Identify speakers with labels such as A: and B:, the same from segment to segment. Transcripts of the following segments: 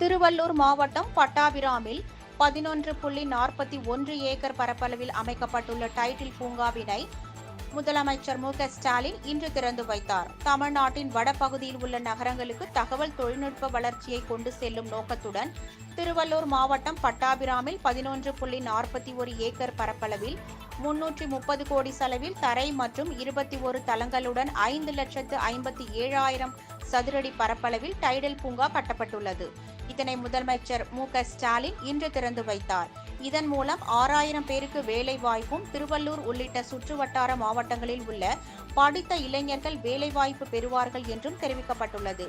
A: திருவள்ளூர் மாவட்டம் பட்டாபிராமில் பதினொன்று புள்ளி நாற்பத்தி ஒன்று ஏக்கர் பரப்பளவில் அமைக்கப்பட்டுள்ள டைட்டில் பூங்காவினை முதலமைச்சர் மு ஸ்டாலின் இன்று திறந்து வைத்தார். தமிழ்நாட்டின் வடபகுதியில் உள்ள நகரங்களுக்கு தகவல் தொழில்நுட்ப வளர்ச்சியை கொண்டு செல்லும் நோக்கத்துடன் திருவள்ளூர் மாவட்டம் பட்டாபிராமில் பதினொன்று புள்ளி நாற்பத்தி ஒரு ஏக்கர் பரப்பளவில் முன்னூற்றி முப்பது கோடி செலவில் தரை மற்றும் இருபத்தி ஒரு தளங்களுடன் ஐந்து லட்சத்து ஐம்பத்தி ஏழாயிரம் சதுரடி பரப்பளவில் டைடல் பூங்கா கட்டப்பட்டுள்ளது. இதனை முதலமைச்சர் மு க ஸ்டாலின் இன்று திறந்து வைத்தார். இதன் மூலம் ஆறாயிரம் பேருக்கு வேலை வாய்ப்பும் திருவள்ளூர் உள்ளிட்ட சுற்றுவட்டார மாவட்டங்களில் உள்ள படித்த இளைஞர்கள் வேலைவாய்ப்பு பெறுவார்கள் என்றும் தெரிவிக்கப்பட்டுள்ளது.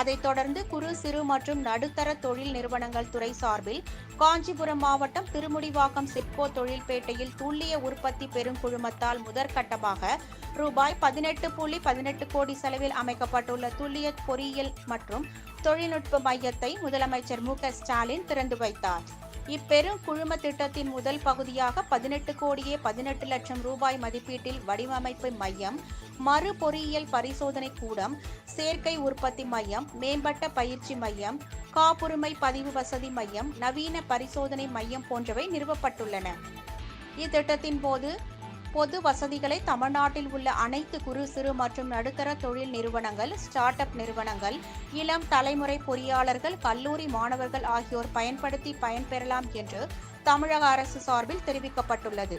A: அதைத் தொடர்ந்து குறு சிறு மற்றும் நடுத்தர தொழில் நிறுவனங்கள் துறை சார்பில் காஞ்சிபுரம் மாவட்டம் திருமுடிவாக்கம் சிப்கோ தொழில்பேட்டையில் துல்லிய உற்பத்தி பெருங்குழுமத்தால் முதற்கட்டமாக ரூபாய் பதினெட்டு புள்ளி பதினெட்டு கோடி செலவில் அமைக்கப்பட்டுள்ள துல்லிய பொறியியல் மற்றும் தொழில்நுட்ப மையத்தை முதலமைச்சர் மு க ஸ்டாலின் திறந்து வைத்தார். இப்பெரும் குழும திட்டத்தின் முதல் பகுதியாக பதினெட்டு கோடியே பதினெட்டு லட்சம் ரூபாய் மதிப்பீட்டில் வடிவமைப்பு மையம் மறு பொறியியல் பரிசோதனை கூடம் சேர்க்கை உற்பத்தி மையம் மேம்பட்ட பயிற்சி மையம் காப்புரிமை பதிவு வசதி மையம் நவீன பரிசோதனை மையம் போன்றவை நிறுவப்பட்டுள்ளன. இத்திட்டத்தின் போது பொது வசதிகளை தமிழ்நாட்டில் உள்ள அனைத்து குறு சிறு மற்றும் நடுத்தர தொழில் நிறுவனங்கள் ஸ்டார்ட் அப் நிறுவனங்கள் இளம் தலைமுறை பொறியாளர்கள் கல்லூரி மாணவர்கள் ஆகியோர் பயன்படுத்தி பயன்பெறலாம் என்று தமிழக அரசு சார்பில் தெரிவிக்கப்பட்டுள்ளது.